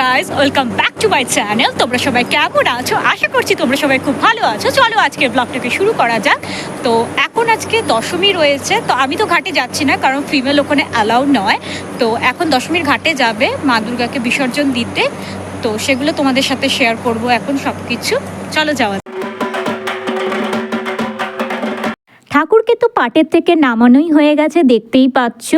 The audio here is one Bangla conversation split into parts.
Guys welcome back to my channel তোমরা সবাই কেমন আছো? আশা করছি তোমরা সবাই খুব ভালো আছো। চলো আজকের ব্লগটাকে শুরু করা যাক। তো এখন আজকে দশমী রয়েছে, তো আমি তো ঘাটে যাচ্ছি না, কারণ ফিমেল ওখানে অ্যালাউ নয়। তো এখন দশমীর ঘাটে যাবে, মা দুর্গাকে বিসর্জন দিতে। তো সেগুলো তোমাদের সাথে শেয়ার করব এখন সব কিছু চলো যাওয়া ঠাকুরকে তো পাটের থেকে নামানোই হয়ে গেছে, দেখতেই পাচ্ছ।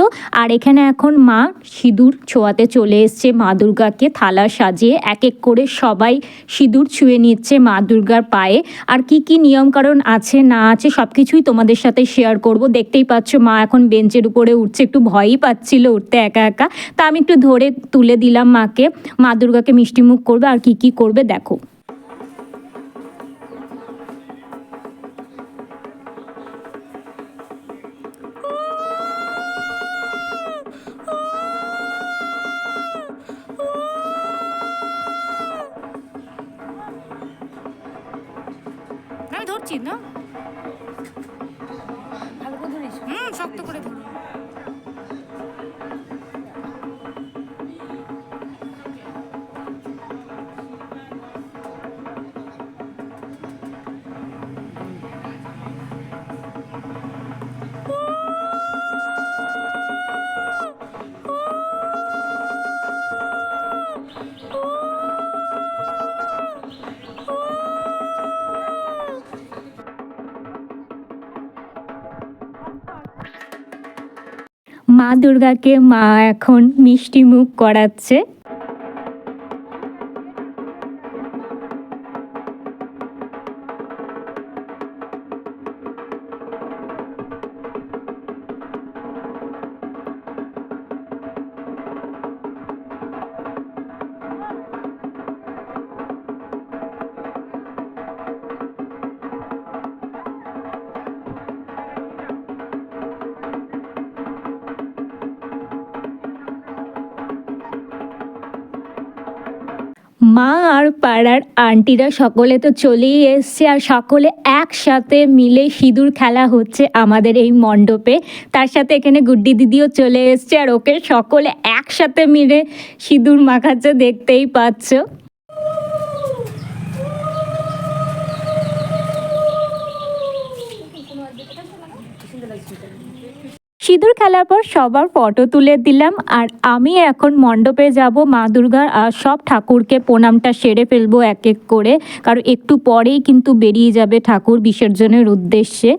আর এখানে এখন মা সিঁদুর ছোঁয়াতে চলে এসছে মা দুর্গাকে, থালা সাজিয়ে এক এক করে সবাই সিঁদুর ছুঁয়ে নিচ্ছে মা দুর্গার পায়ে। আর কি কি নিয়মকানুন আছে, না আছে সব কিছুই তোমাদের সাথে শেয়ার করব। দেখতেই পাচ্ছ মা এখন বেঞ্চের উপরে উঠছে, একটু ভয়ই পাচ্ছিল উঠতে একা একা। তা আমি একটু ধরে তুলে দিলাম মাকে। মা দুর্গাকে মিষ্টিমুখ করবে, আর কি কি করবে দেখো। না? ভালো করে ধরিস। হুম শক্ত করে মা দুর্গাকে মা এখন মিষ্টি মুখ করাচ্ছে। মা আর পাড়ার আন্টিরা সকলে তো চলেই এসছে আর সকলে একসাথে মিলে সিঁদুর খেলা হচ্ছে আমাদের এই মণ্ডপে। তার সাথে এখানে গুড্ডি দিদিও চলে এসছে আর ওকে সকলে একসাথে মিলে সিঁদুর মাখাচ্ছে, দেখতেই পাচ্ছ। সিঁদুর খেলার পর সবার ফটো তুলে দিলাম আর আমি এখন মণ্ডপে যাব, মা দুর্গার আর সব ঠাকুরকে প্রণামটা সেরে ফেলব এক এক করে। কারণ একটু পরেই কিন্তু বেরিয়ে যাবে ঠাকুর বিসর্জনের উদ্দেশ্যে।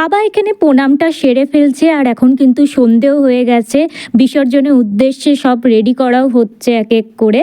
বাবা এখানে প্রণামটা সেরে ফেলছে আর এখন কিন্তু সন্ধেও হয়ে গেছে। বিসর্জনের উদ্দেশ্যে সব রেডি করাও হচ্ছে এক এক করে।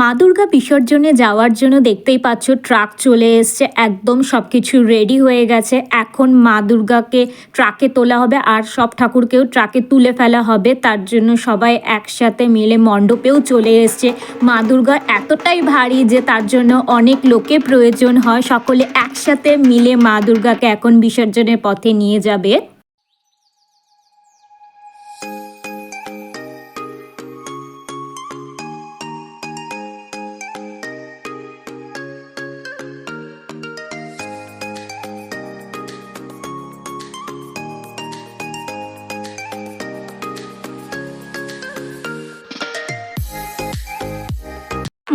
মা দুর্গা বিসর্জনে যাওয়ার জন্য দেখতেই পাচ্ছ ট্রাক চলে এসছে, একদম সব কিছু রেডি হয়ে গেছে। এখন মা দুর্গাকে ট্রাকে তোলা হবে আর সব ঠাকুরকেও ট্রাকে তুলে ফেলা হবে। তার জন্য সবাই একসাথে মিলে মণ্ডপেও চলে এসছে। মা দুর্গা এতটাই ভারী যে তার জন্য অনেক লোকে প্রয়োজন হয়। সকলে একসাথে মিলে মা দুর্গাকে এখন বিসর্জনের পথে নিয়ে যাবে।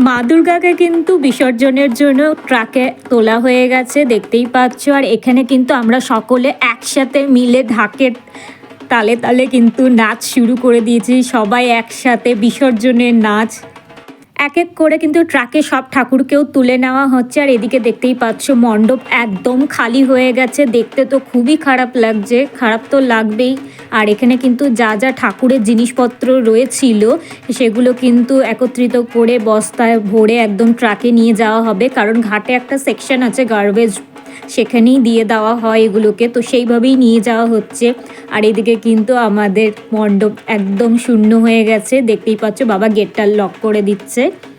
মা দুর্গাকে কিন্তু বিসর্জনের জন্য ট্রাকে তোলা হয়ে গেছে, দেখতেই পাচ্ছ। আর এখানে কিন্তু আমরা সকলে একসাথে মিলে ঢাকের তালে তালে কিন্তু নাচ শুরু করে দিয়েছি। সবাই একসাথে বিসর্জনের নাচ এক এক করে কিন্তু ট্রাকে সব ঠাকুরকেও তুলে নেওয়া হচ্ছে। আর এদিকে দেখতেই পাচ্ছ, মণ্ডপ একদম খালি হয়ে গেছে। দেখতে তো খুবই খারাপ লাগছে, খারাপ তো লাগবেই। আর এখানে কিন্তু যা যা ঠাকুরের জিনিসপত্র রয়েছিল, সেগুলো কিন্তু একত্রিত করে বস্তায় ভরে একদম ট্রাকে নিয়ে যাওয়া হবে। কারণ ঘাটে একটা সেকশন আছে গার্বেজ সেখানেই দিয়ে দেওয়া হয় এগুলোকে। তো সেইভাবেই নিয়ে যাওয়া হচ্ছে। আর এদিকে কিন্তু আমাদের মণ্ডপ একদম শূন্য হয়ে গেছে। দেখতেই পাচ্ছ বাবা গেটটা লক করে দিচ্ছে।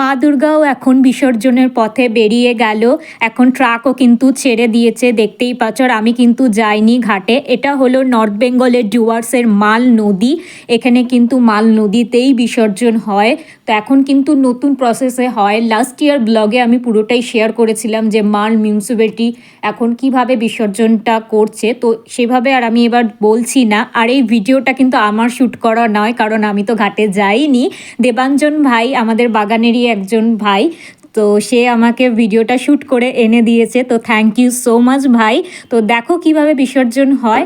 মা দুর্গাও এখন বিসর্জনের পথে বেরিয়ে গেল। এখন ট্রাকও কিন্তু ছেড়ে দিয়েছে, দেখতেই পাচ্ছ। আমি কিন্তু যাইনি ঘাটে। এটা হলো নর্থ বেঙ্গলের ডুয়ার্সের মাল নদী। এখানে কিন্তু মাল নদীতেই বিসর্জন হয়। তো এখন কিন্তু নতুন প্রসেসে হয়। লাস্ট ইয়ার ব্লগে আমি পুরোটাই শেয়ার করেছিলাম যে মাল মিউনিসিপ্যালিটি এখন কীভাবে বিসর্জনটা করছে। তো সেভাবে আর আমি এবার বলছি না। আর এই ভিডিওটা কিন্তু আমার শ্যুট করা নয়, কারণ আমি তো ঘাটে যাইনি। দেবাঞ্জন ভাই আমাদের বাগানেরই একজন ভাই, তো সে আমাকে ভিডিওটা শ্যুট করে এনে দিয়েছে। তো থ্যাংক ইউ সো মাচ ভাই। তো দেখো কীভাবে বিসর্জন হয়।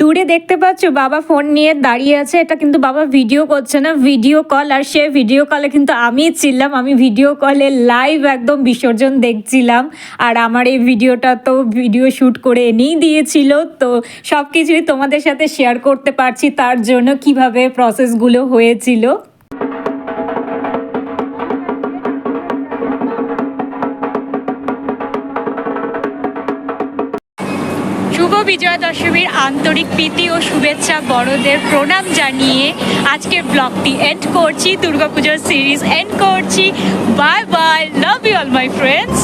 দূরে দেখতে পাচ্ছ, বাবা ফোন নিয়ে দাঁড়িয়ে আছে। এটা কিন্তু বাবা ভিডিও করছে না ভিডিও কল আর সে ভিডিও কলে কিন্তু আমি ছিলাম, আমি ভিডিও কলে লাইভ একদম বিসর্জন দেখছিলাম। আর আমার এই ভিডিওটা তো ভিডিও শ্যুট করে এনেই দিয়েছিল। তো সব কিছুই তোমাদের সাথে শেয়ার করতে পারছি, তার জন্য কীভাবে প্রসেসগুলো হয়েছিল। বিজয়া দশমীর আন্তরিক প্রীতি ও শুভেচ্ছা বড়দের প্রণাম জানিয়ে আজকের ব্লগটি এন্ড করছি। দুর্গাপুজোর সিরিজ এন্ড করছি। Bye bye love you all my friends